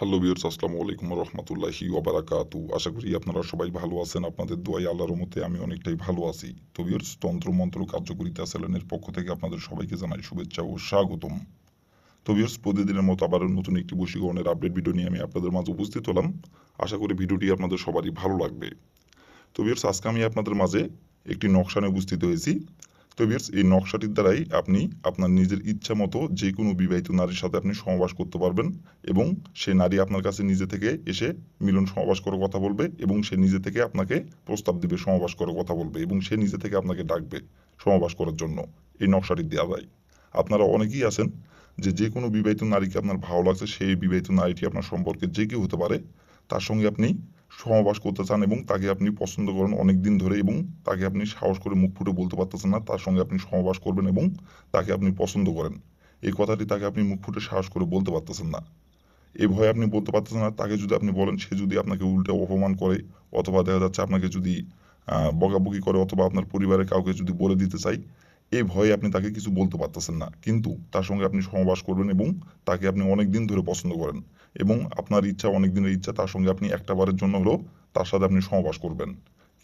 Hello বিয়ার্স আসসালামু আলাইকুম রহমতুল্লাহি ওবারাকাতু আশা করি আপনারা সবাই ভালো আছেন। আপনাদের দোয়াই আল্লাহর মতে আমি অনেকটাই ভালো আছি। তো বিয়ার্স তন্ত্র মন্ত্র কার্যকরিতা সেলেনের পক্ষ থেকে আপনাদের সবাইকে জানাই শুভেচ্ছা ও স্বাগতম। তো বিয়ার্স প্রতিদিনের মতো আবার নতুন একটি বশীকরণের আপডেট ভিডিও নিয়ে আমি আপনাদের মাঝে উপস্থিত হলাম। আশা করি ভিডিওটি আপনাদের সবারই ভালো লাগবে। তো বিয়ার্স আজকে আমি আপনাদের মাঝে একটি নকশা নিয়ে উপস্থিত হয়েছি। তো বিয়ার্স এই নকশাটির দ্বারাই আপনি আপনার নিজের ইচ্ছা মতো যে কোনো বিবাহিত নারীর সাথে আপনি সহবাস করতে পারবেন এবং সে নারী আপনার কাছে নিজে থেকে এসে মিলন সহবাস করার কথা বলবে এবং সে নিজে থেকে আপনাকে প্রস্তাব দিবে সহবাস করার কথা বলবে এবং সে নিজে থেকে আপনাকে ডাকবে সহবাস করার জন্য এই নকশাটি দেওয়া যায়। আপনারা অনেকেই আছেন যে যে কোনো বিবাহিত নারীকে আপনার ভালো লাগছে সেই বিবাহিত নারীটি আপনার সম্পর্কে যে কেউ হতে পারে, তার সঙ্গে আপনি সহবাস করতে চান এবং তাকে আপনি পছন্দ করেন অনেক দিন ধরে এবং তাকে আপনি সাহস করে মুখ ফুটে বলতে পারতেছেন না, তার সঙ্গে আপনি সহবাস করবেন এবং তাকে আপনি পছন্দ করেন। এই কথাটি তাকে আপনি মুখ ফুটে সাহস করে বলতে পারতেছেন না। এই ভয়ে আপনি বলতে পারতেছেন না, তাকে যদি আপনি বলেন, সে যদি আপনাকে উল্টে অপমান করে অথবা দেখা যাচ্ছে আপনাকে যদি বকাবকি করে অথবা আপনার পরিবারের কাউকে যদি বলে দিতে চাই এই ভয়ে আপনি তাকে কিছু বলতে পারতেছেন না। কিন্তু তার সঙ্গে আপনি সহবাস করবেন এবং তাকে আপনি অনেক দিন ধরে পছন্দ করেন এবং আপনার ইচ্ছা অনেক দিনের ইচ্ছা, তার সঙ্গে আপনি একটা বারের জন্য হলেও তার সাথে আপনি সহবাস করবেন।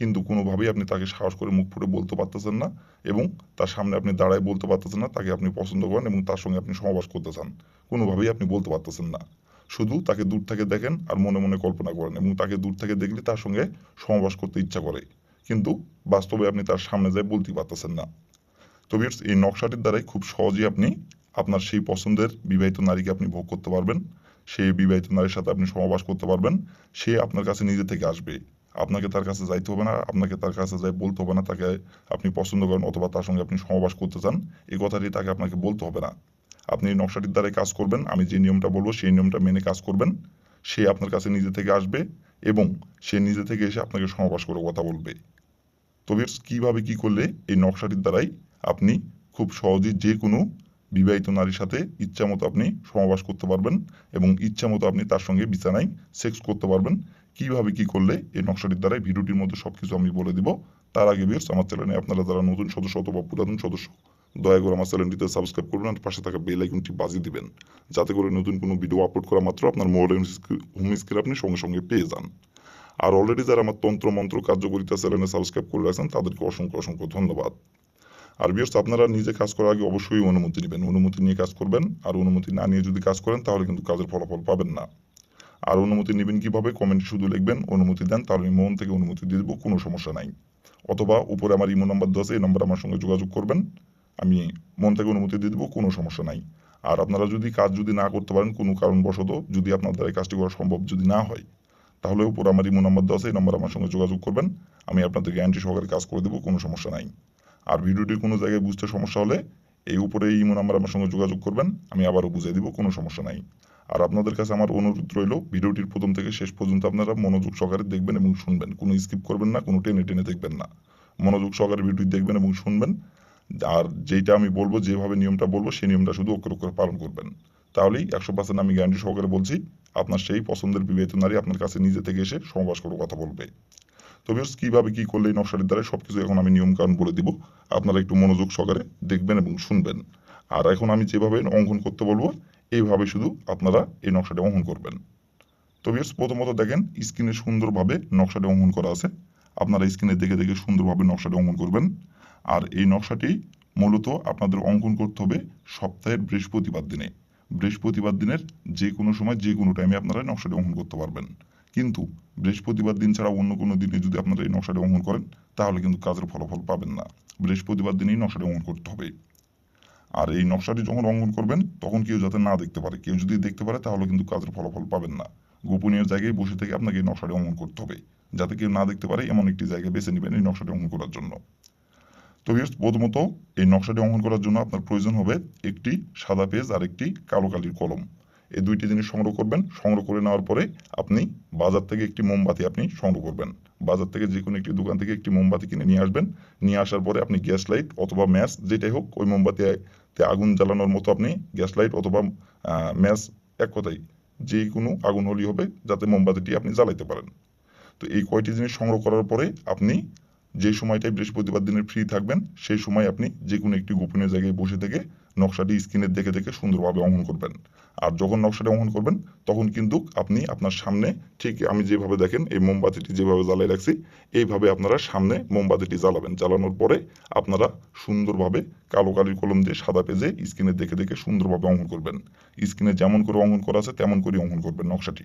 কিন্তু কোনোভাবেই আপনি তাকে সাহস করে মুখ ফুটে বলতে পারতেছেন না এবং তার সামনে আপনি দাঁড়ায় বলতে পারতেছেন না, তাকে আপনি পছন্দ করেন এবং তার সঙ্গে আপনি সহবাস করতে চান। কোনোভাবেই আপনি বলতে পারতেছেন না। শুধু তাকে দূর থেকে দেখেন আর মনে মনে কল্পনা করেন এবং তাকে দূর থেকে দেখলে তার সঙ্গে সহবাস করতে ইচ্ছা করে। কিন্তু বাস্তবে আপনি তার সামনে যায় বলতেই পারতেছেন না। তো ভিউয়ার্স, এই নকশাটির দ্বারাই খুব সহজেই আপনি আপনার সেই পছন্দের বিবাহিত নারীকে আপনি ভোগ করতে পারবেন সেই বিবাহিত নারীর সাথে আপনি সহবাস করতে পারবেন সে আপনার কাছে নিজে থেকে আসবে। আপনাকে তার কাছে যাইতে হবে না আপনাকে তার কাছে যাই বলতে হবে না তাকে আপনি পছন্দ করেন অথবা তার সঙ্গে আপনি সহবাস করতে চান এই কথাটি তাকে আপনাকে বলতে হবে না। আপনি নকশাটির দ্বারাই কাজ করবেন আমি যে নিয়মটা বলব সেই নিয়মটা মেনে কাজ করবেন সে আপনার কাছে নিজে থেকে আসবে এবং সে নিজে থেকে এসে আপনাকে সহবাস করে কথা বলবে। তবে কীভাবে কি করলে এই নকশাটির দ্বারাই আপনি খুব সহজেই যে কোনো বিবাহিত নারীর সাথে ইচ্ছা মতো আপনি সমাবাস করতে পারবেন এবং ইচ্ছা মতো আপনি তার সঙ্গে বিছানায় সেক্স করতে পারবেন। কীভাবে কি করলে এই নকশাটির দ্বারাই ভিডিওটির মধ্যে সব কিছু আমি বলে দিব। তার আগে বিয়ার্স আমার চ্যানেলে আপনারা যারা নতুন সদস্য অথবা পুরাতন সদস্য, দয়া করে আমার চ্যানেলটিতে সাবস্ক্রাইব করবেন আর পাশে থাকা বেল আইকনটি বাজিয়ে দিবেন। যাতে করে নতুন কোনো ভিডিও আপলোড করা মাত্র আপনার মোবাইল হোম স্ক্রিন আপনি সঙ্গে সঙ্গে পেয়ে যান। আর অলরেডি যারা আমার তন্ত্র, মন্ত্র, কার্যকরিতা চ্যানেলে সাবস্ক্রাইব করে রাখছেন, তাদেরকে অসংখ্য অসংখ্য ধন্যবাদ। আর বিয়ার্স আপনারা নিজে কাজ করার আগে অবশ্যই অনুমতি নেবেন। অনুমতি নিয়ে কাজ করবেন, আর অনুমতি না নিয়ে যদি কাজ করেন, তাহলে কিন্তু কাজের ফলাফল পাবেন না। আর অনুমতি নেবেন কীভাবে? কমেন্টে শুধু লিখবেন, অনুমতি দেন তাহলে আমি মন থেকে অনুমতি দিয়ে দেবো, কোনো সমস্যা নাই। অথবা উপরে আমার ইমো নাম্বার দেওয়া আছে, এই নাম্বার আমার সঙ্গে যোগাযোগ করবেন, আমি মন থেকে অনুমতি দিয়ে দেবো, কোনো সমস্যা নাই। আর আপনারা যদি কাজ যদি না করতে পারেন, কোনো কারণবশত যদি আপনার দ্বারা কাজটি করা সম্ভব যদি না হয়, তাহলে উপর আমার ইমো নাম্বার দেওয়া আছে, এই নাম্বার আমার সঙ্গে যোগাযোগ করবেন, আমি আপনাদের গ্যারান্টি সহকারে কাজ করে দেবো, কোনো সমস্যা নাই। আর ভিডিওটির কোনো জায়গায় বুঝতে সমস্যা হলে এই উপরে ইমো নাম্বার আমার সঙ্গে যোগাযোগ করবেন, আমি আবারও বুঝিয়ে দিব, কোনো সমস্যা নাই। আর আপনাদের কাছে আমার অনুরোধ রইল, ভিডিওটির প্রথম থেকে শেষ পর্যন্ত আপনারা মনোযোগ সহকারে দেখবেন এবং শুনবেন। কোনো স্কিপ করবেন না, কোনো টেনে টেনে দেখবেন না। মনোযোগ সহকারে ভিডিও দেখবেন এবং শুনবেন, আর যেইটা আমি বলব, যেভাবে নিয়মটা বলব, সেই নিয়মটা শুধু অক্ষর অক্ষরে পালন করবেন। তাহলেই একশো পার্সেন্ট আমি গ্যারান্টি সহকারে বলছি, আপনার সেই পছন্দের বিবাহিত নারী আপনার কাছে নিজে থেকে এসে সমাবাস করে কথা বলবে। তো কীভাবে কী করলে এই নকশাটির দ্বারা সব কিছু এখন আমি নিয়মকানুন বলে দিব। আপনারা একটু মনোযোগ সহকারে দেখবেন এবং শুনবেন। আর এখন আমি যেভাবে অঙ্কন করতে বলব, এইভাবে শুধু আপনারা এই নকশাটি অঙ্কন করবেন। তো প্রথমত দেখেন, স্ক্রিনে সুন্দরভাবে নকশাটি অঙ্কন করা আছে। আপনারা স্ক্রিনে দেখে দেখে সুন্দরভাবে নকশাটি অঙ্কন করবেন। আর এই নকশাটি মূলত আপনাদের অঙ্কন করতে হবে সপ্তাহের বৃহস্পতিবার দিনে। বৃহস্পতিবার দিনের যে কোনো সময়, যে কোনো টাইমে আপনারা নকশাটি অঙ্কন করতে পারবেন। কিন্তু বৃহস্পতিবার দিন ছাড়া অন্য কোনো দিনে যদি আপনারা এই নকশাটি অঙ্কন করেন, তাহলে কিন্তু কাজের ফলাফল পাবেন না। বৃহস্পতিবার দিনেই নকশাটি অঙ্কন করতে হবে। আর এই নকশাটি যখন অঙ্কন করবেন, তখন কেউ যাতে না দেখতে পারে। কেউ যদি দেখতে পারে, তাহলে কিন্তু কাজের ফলাফল পাবেন না। গোপনীয় জায়গায় বসে থেকে আপনাকে এই নকশাটি অঙ্কন করতে হবে, যাতে কেউ না দেখতে পারে এমন একটি জায়গায় বেছে নেবেন এই নকশাটি অঙ্কন করার জন্য। তো প্রথমত এই নকশাটি অঙ্কন করার জন্য আপনার প্রয়োজন হবে একটি সাদা পেজ আর একটি কালো কালির কলম। এই দুইটি জিনিস সংগ্রহ করবেন। সংগ্রহ করে নেওয়ার পরে আপনি বাজার থেকে একটি মোমবাতি আপনি সংগ্রহ করবেন। বাজার থেকে যে কোনো একটি দোকান থেকে একটি মোমবাতি কিনে নিয়ে আসবেন। নিয়ে আসার পরে আপনি গ্যাস লাইট অথবা ম্যাচ যেটাই হোক, ওই মোমবাতিতে আগুন জ্বালানোর মতো আপনি গ্যাস লাইট অথবা ম্যাচ এক কথাই যে কোনো আগুন হলেই হবে, যাতে মোমবাতিটি আপনি জ্বালাইতে পারেন। তো এই কয়টি জিনিস সংগ্রহ করার পরে আপনি যে সময়টায় বৃহস্পতিবার দিনের ফ্রি থাকবেন, সেই সময় আপনি যে কোনো একটি গোপনীয় জায়গায় বসে থেকে নকশাটি স্ক্রিনে দেখে দেখে সুন্দরভাবে অঙ্কন করবেন। আর যখন নকশাটি অঙ্কন করবেন, তখন কিন্তু আপনি আপনার সামনে ঠিক আমি যেভাবে দেখেন, এই মোমবাতিটি যেভাবে জ্বালিয়ে রাখছি, এইভাবে আপনারা সামনে মোমবাতিটি জ্বালাবেন। জ্বালানোর পরে আপনারা সুন্দরভাবে কালো কালির কলম দিয়ে সাদা পেজে স্ক্রিনে দেখে দেখে সুন্দরভাবে অঙ্কন করবেন। স্ক্রিনে যেমন করে অঙ্কন করা আছে, তেমন করে অঙ্কন করবেন নকশাটি।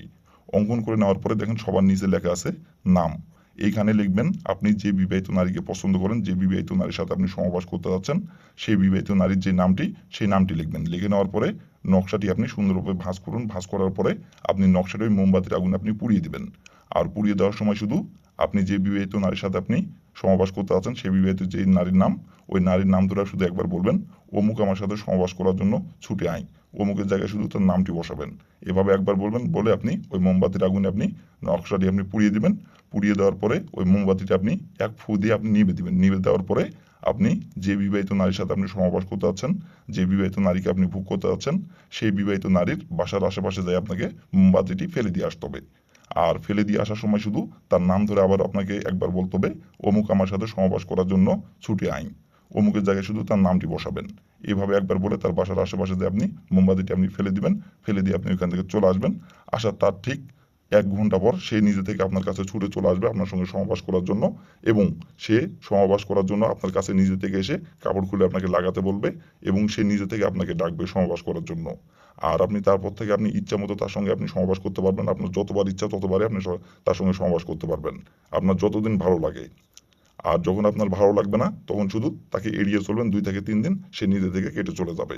অঙ্কন করে নেওয়ার পরে দেখেন সবার নিচে লেখা আছে নাম। এইখানে লিখবেন, আপনি যে বিবাহিত নারীকে পছন্দ করেন, যে বিবাহিত নারীর সাথে আপনি সহবাস করতে যাচ্ছেন, সেই বিবাহিত নারীর যে নামটি, সেই নামটি লিখবেন। লিখে নেওয়ার পরে নকশাটি আপনি সুন্দরভাবে ভাঁজ করুন। ভাঁজ করার পরে আপনি নকশাটি ওই মোমবাতির আগুন আপনি পুড়িয়ে দিবেন। আর পুড়িয়ে দেওয়ার সময় শুধু আপনি যে বিবাহিত নারীর সাথে আপনি সহবাস করতে আছেন, সেই বিবাহিত যে নারীর নাম, ওই নারীর নাম ধরে শুধু একবার বলবেন, অমুক আমার সাথে সহবাস করার জন্য ছুটে আয়। অমুকের জায়গায় শুধু তার নামটি বসাবেন। এভাবে একবার বলবেন, বলে আপনি ওই মোমবাতির আগুনে আপনি নকশাটি আপনি পুড়িয়ে দিবেন। পুড়িয়ে দেওয়ার পরে ওই মোমবাতিটা আপনি এক ফু দিয়ে আপনি নিবে দিবেন। নিবে দেওয়ার পরে আপনি যে বিবাহিত নারীর সাথে আপনি সমাবাস করতে যাচ্ছেন, যে বিবাহিত নারীকে আপনি ভোগ করতে যাচ্ছেন, সেই বিবাহিত নারীর বাসার আশেপাশে যাই আপনাকে মোমবাতিটি ফেলে দিয়ে আসতে হবে। আর ফেলে দিয়ে আসার সময় শুধু তার নাম ধরে আবার আপনাকে একবার বলতে হবে, অমুক আমার সাথে সমাবাস করার জন্য ছুটি আইন। অমুকের জায়গায় শুধু তার নামটি বসাবেন। এভাবে একবার বলে তার বাসার আশেপাশে আপনি মোমবাতিটি আপনি ফেলে দিবেন, ফেলে দিয়ে আপনি ওইখান থেকে চলে আসবেন। আসার তার ঠিক এক ঘণ্টা পর সে নিজে থেকে আপনার কাছে ছুটে চলে আসবে আপনার সঙ্গে সমাবাস করার জন্য এবং সে সমাবাস করার জন্য আপনার কাছে নিজে থেকে এসে কাপড় খুলে আপনাকে লাগাতে বলবে এবং সে নিজে থেকে আপনাকে ডাকবে সমাবাস করার জন্য। আর আপনি তারপর থেকে আপনি ইচ্ছা মতো তার সঙ্গে আপনি সমাবাস করতে পারবেন, আপনার যতবার ইচ্ছা ততবারই আপনি তার সঙ্গে সমাবাস করতে পারবেন। আপনার যতদিন ভালো লাগে। আর যখন আপনার ভালো লাগবে না, তখন শুধু তাকে এড়িয়ে চলবেন, দুই থেকে তিন দিন সে নিজে থেকে কেটে চলে যাবে।